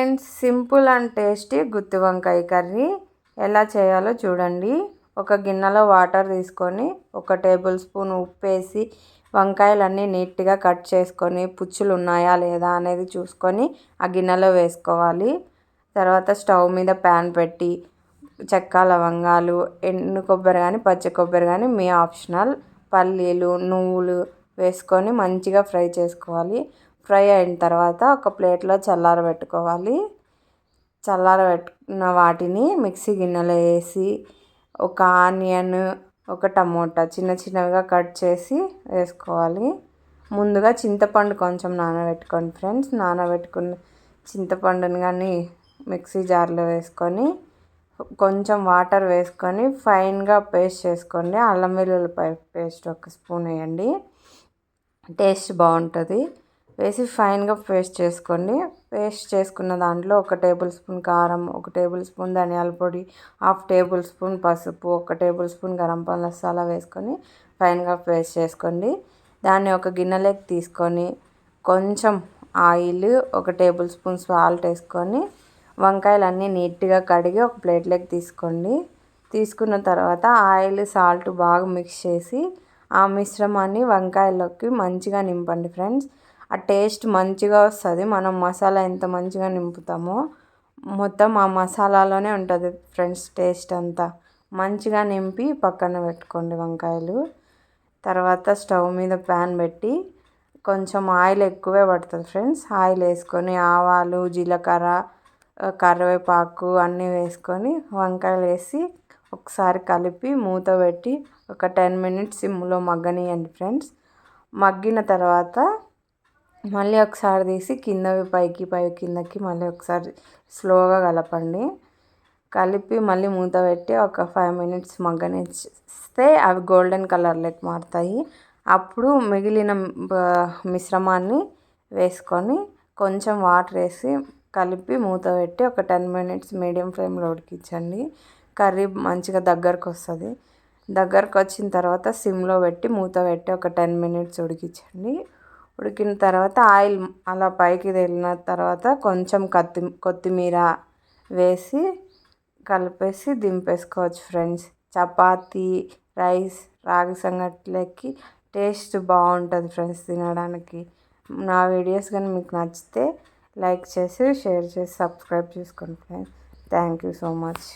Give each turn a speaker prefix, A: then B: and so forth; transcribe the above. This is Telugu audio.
A: ఫ్రెండ్స్ సింపుల్ అండ్ టేస్టీ గుత్తి వంకాయ కర్రీ. ఎలా చేయాలో చూడండి. ఒక గిన్నెలో వాటర్ తీసుకొని ఒక టేబుల్ స్పూన్ ఉప్పు వేసి వంకాయలన్నీ నీట్గా కట్ చేసుకొని పుచ్చులు ఉన్నాయా లేదా అనేది చూసుకొని ఆ గిన్నెలో వేసుకోవాలి. తర్వాత స్టవ్ మీద ప్యాన్ పెట్టి చెక్క లవంగాలు ఎండు కొబ్బరి కానీ పచ్చి కొబ్బరి కానీ మీ ఆప్షనల్. పల్లీలు నువ్వులు వేసుకొని మంచిగా ఫ్రై చేసుకోవాలి. ఫ్రై అయిన తర్వాత ఒక ప్లేట్లో చల్లారబెట్టుకోవాలి చల్లారబెట్టుకున్న వాటిని మిక్సీ గిన్నెలో వేసి ఒక ఆనియన్ ఒక టమోటా చిన్న చిన్నగా కట్ చేసి వేసుకోవాలి. ముందుగా చింతపండు కొంచెం నానబెట్టుకోండి ఫ్రెండ్స్. నానబెట్టుకున్న చింతపండుని కానీ మిక్సీ జార్లో వేసుకొని కొంచెం వాటర్ వేసుకొని ఫైన్గా పేస్ట్ చేసుకోండి. అల్లం వెల్లుల్లిపాయ పేస్ట్ ఒక స్పూన్ వేయండి. టేస్ట్ బాగుంటుంది. వేసి ఫైన్గా పేస్ట్ చేసుకోండి. పేస్ట్ చేసుకున్న దాంట్లో ఒక టేబుల్ స్పూన్ కారం ఒక టేబుల్ స్పూన్ ధనియాల పొడి హాఫ్ టేబుల్ స్పూన్ పసుపు ఒక టేబుల్ స్పూన్ గరం మసాలా వేసుకొని ఫైన్గా పేస్ట్ చేసుకోండి. దాన్ని ఒక గిన్నెలోకి తీసుకొని కొంచెం ఆయిల్ ఒక టేబుల్ స్పూన్ సాల్ట్ వేసుకొని వంకాయలన్నీ నీట్గా కడిగి ఒక ప్లేట్లోకి తీసుకోండి. తీసుకున్న తర్వాత ఆయిల్ సాల్ట్ బాగా మిక్స్ చేసి ఆ మిశ్రమాన్ని వంకాయలోకి మంచిగా నింపండి ఫ్రెండ్స్. ఆ టేస్ట్ మంచిగా వస్తుంది. మనం మసాలా ఎంత మంచిగా నింపుతామో మొత్తం ఆ మసాలాలోనే ఉంటుంది ఫ్రెండ్స్ టేస్ట్ అంతా. మంచిగా నింపి పక్కన పెట్టుకోండి వంకాయలు. తర్వాత స్టవ్ మీద ప్యాన్ పెట్టి కొంచెం ఆయిల్ ఎక్కువే పడుతుంది ఫ్రెండ్స్. ఆయిల్ వేసుకొని ఆవాలు జీలకర్ర కరివేపాకు అన్నీ వేసుకొని వంకాయలు వేసి ఒకసారి కలిపి మూత పెట్టి ఒక టెన్ మినిట్స్ సిమ్లో మగ్గనియండి ఫ్రెండ్స్. మగ్గిన తర్వాత మళ్ళీ ఒకసారి తీసి కిందవి పైకి పై కిందకి మళ్ళీ ఒకసారి స్లోగా కలపండి. కలిపి మళ్ళీ మూత పెట్టి ఒక ఫైవ్ మినిట్స్ మగ్గనిస్తే అవి గోల్డెన్ కలర్లోకి మారుతాయి. అప్పుడు మిగిలిన మిశ్రమాన్ని వేసుకొని కొంచెం వాటర్ వేసి కలిపి మూత పెట్టి ఒక టెన్ మినిట్స్ మీడియం ఫ్లేమ్లో ఉడికించండి. కర్రీ మంచిగా దగ్గరకు వస్తుంది. దగ్గరకు వచ్చిన తర్వాత సిమ్లో పెట్టి మూత పెట్టి ఒక టెన్ మినిట్స్ ఉడికించండి. ఉడికిన తర్వాత ఆయిల్ అలా పైకి తేలిన తర్వాత కొంచెం కత్తి కొత్తిమీర వేసి కలిపేసి దింపేసుకోవచ్చు ఫ్రెండ్స్. చపాతీ రైస్ రాగి సంగట్లకి టేస్ట్ బాగుంటుంది ఫ్రెండ్స్ తినడానికి. నా వీడియోస్ కానీ మీకు నచ్చితే లైక్ చేసి షేర్ చేసి సబ్స్క్రైబ్ చేసుకోండి friends. Thank you so much.